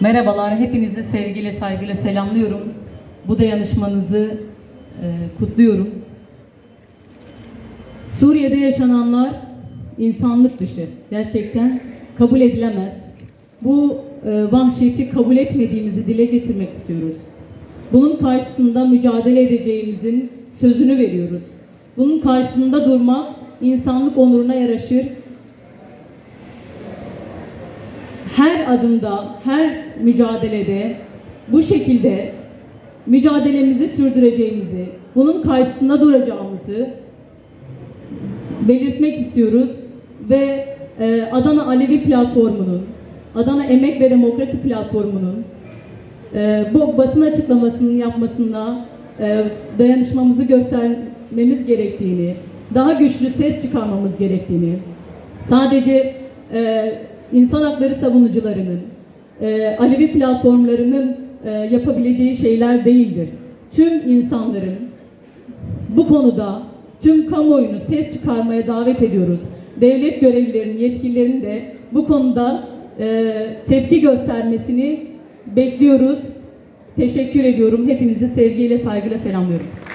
Merhabalar, hepinizi sevgiyle, saygıyla selamlıyorum. Bu dayanışmanızı e, kutluyorum. Suriye'de yaşananlar insanlık dışı. Gerçekten kabul edilemez. Bu e, vahşeti kabul etmediğimizi dile getirmek istiyoruz. Bunun karşısında mücadele edeceğimizin sözünü veriyoruz. Bunun karşısında durmak insanlık onuruna yaraşır. Her adımda, her mücadelede bu şekilde mücadelemizi sürdüreceğimizi, bunun karşısında duracağımızı belirtmek istiyoruz ve e, Adana Alevi Platformu'nun, Adana Emek ve Demokrasi Platformu'nun e, bu basın açıklamasının yapmasında e, dayanışmamızı göstermemiz gerektiğini, daha güçlü ses çıkarmamız gerektiğini, sadece insan hakları savunucularının, e, Alevi platformlarının e, yapabileceği şeyler değildir. Tüm insanların bu konuda tüm kamuoyunu ses çıkarmaya davet ediyoruz. Devlet görevlilerinin, yetkililerin de bu konuda e, tepki göstermesini bekliyoruz. Teşekkür ediyorum. Hepinizi sevgiyle, saygıyla selamlıyorum.